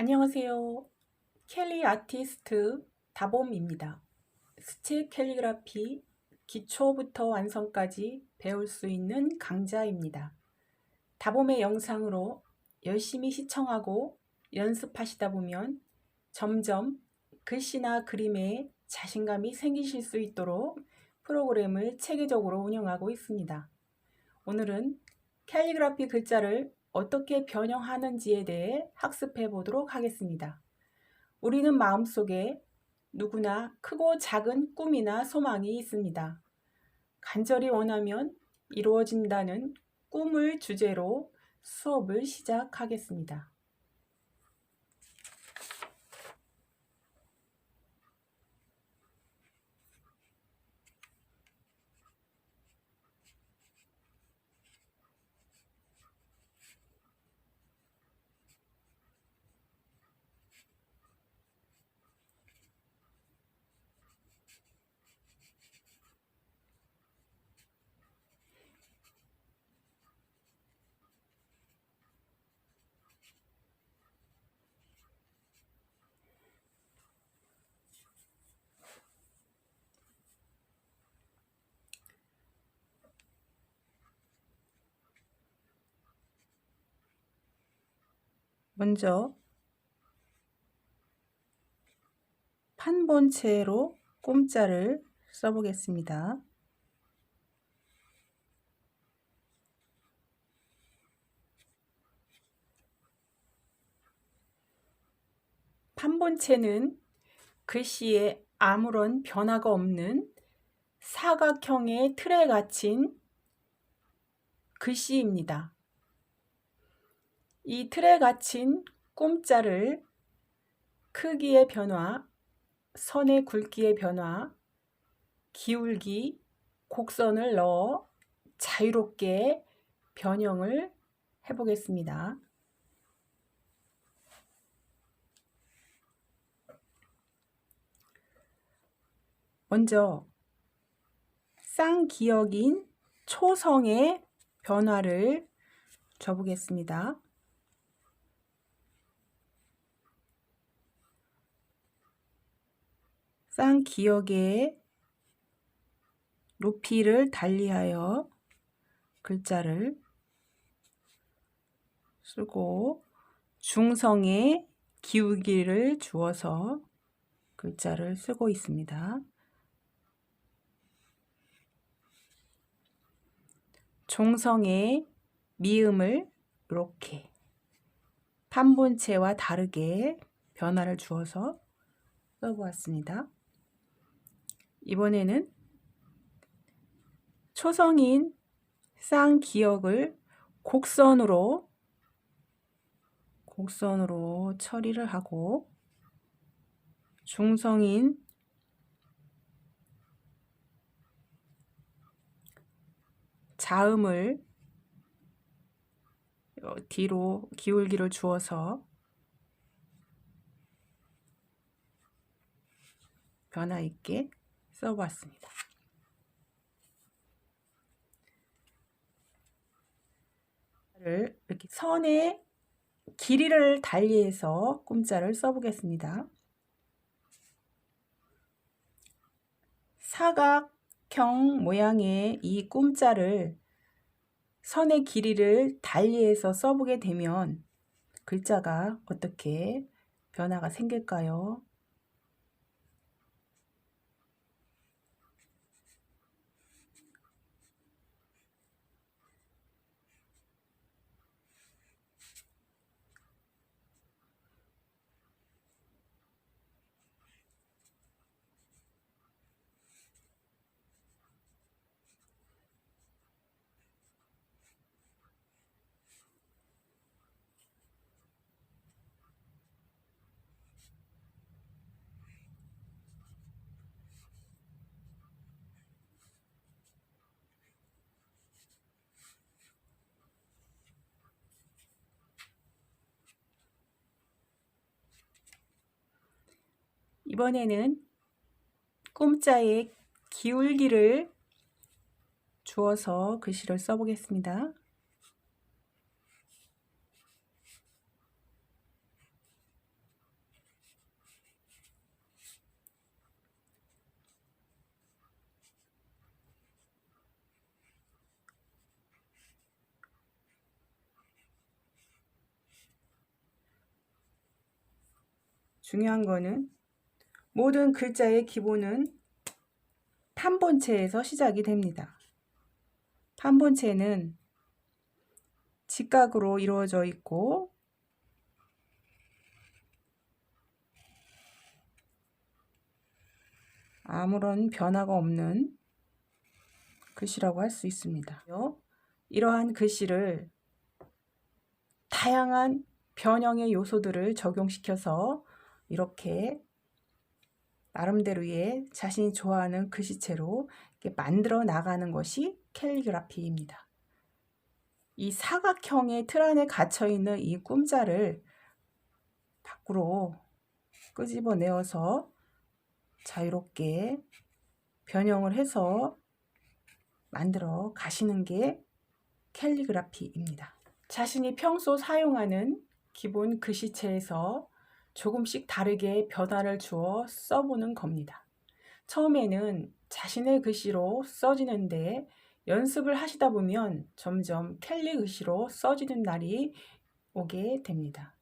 안녕하세요. 캘리 아티스트 다봄입니다. 스틱 캘리그라피 기초부터 완성까지 배울 수 있는 강좌입니다. 다봄의 영상으로 열심히 시청하고 연습하시다 보면 점점 글씨나 그림에 자신감이 생기실 수 있도록 프로그램을 체계적으로 운영하고 있습니다. 오늘은 캘리그라피 글자를 어떻게 변형하는지에 대해 학습해 보도록 하겠습니다. 우리는 마음속에 누구나 크고 작은 꿈이나 소망이 있습니다. 간절히 원하면 이루어진다는 꿈을 주제로 수업을 시작하겠습니다. 먼저 판본체로 꼼자를 써보겠습니다. 판본체는 글씨에 아무런 변화가 없는 사각형의 틀에 갇힌 글씨입니다. 이 틀에 갇힌 꼼자를 크기의 변화, 선의 굵기의 변화, 기울기, 곡선을 넣어 자유롭게 변형을 해보겠습니다. 먼저 쌍기역인 초성의 변화를 줘보겠습니다. 쌍 기역의 높이를 달리하여 글자를 쓰고 중성의 기울기를 주어서 글자를 쓰고 있습니다. 종성의 미음을 이렇게 판본체와 다르게 변화를 주어서 써보았습니다. 이번에는 초성인 쌍기역을 곡선으로 곡선으로 처리를 하고 중성인 자음을 뒤로 기울기를 주어서 변화 있게 써봤습니다. 이렇게 선의 길이를 달리해서 꼼자를 써보겠습니다. 사각형 모양의 이 꼼자를 선의 길이를 달리해서 써보게 되면 글자가 어떻게 변화가 생길까요? 이번에는 꼼자에 기울기를 주어서 글씨를 써보겠습니다. 중요한 거는 모든 글자의 기본은 판본체에서 시작이 됩니다. 판본체는 직각으로 이루어져 있고 아무런 변화가 없는 글씨라고 할 수 있습니다. 이러한 글씨를 다양한 변형의 요소들을 적용시켜서 이렇게 나름대로의 자신이 좋아하는 글씨체로 이렇게 만들어 나가는 것이 캘리그라피입니다. 이 사각형의 틀 안에 갇혀 있는 이 꿈자를 밖으로 끄집어내어서 자유롭게 변형을 해서 만들어 가시는 게 캘리그라피입니다. 자신이 평소 사용하는 기본 글씨체에서 조금씩 다르게 변화를 주어 써보는 겁니다. 처음에는 자신의 글씨로 써지는데 연습을 하시다 보면 점점 캘리 글씨로 써지는 날이 오게 됩니다.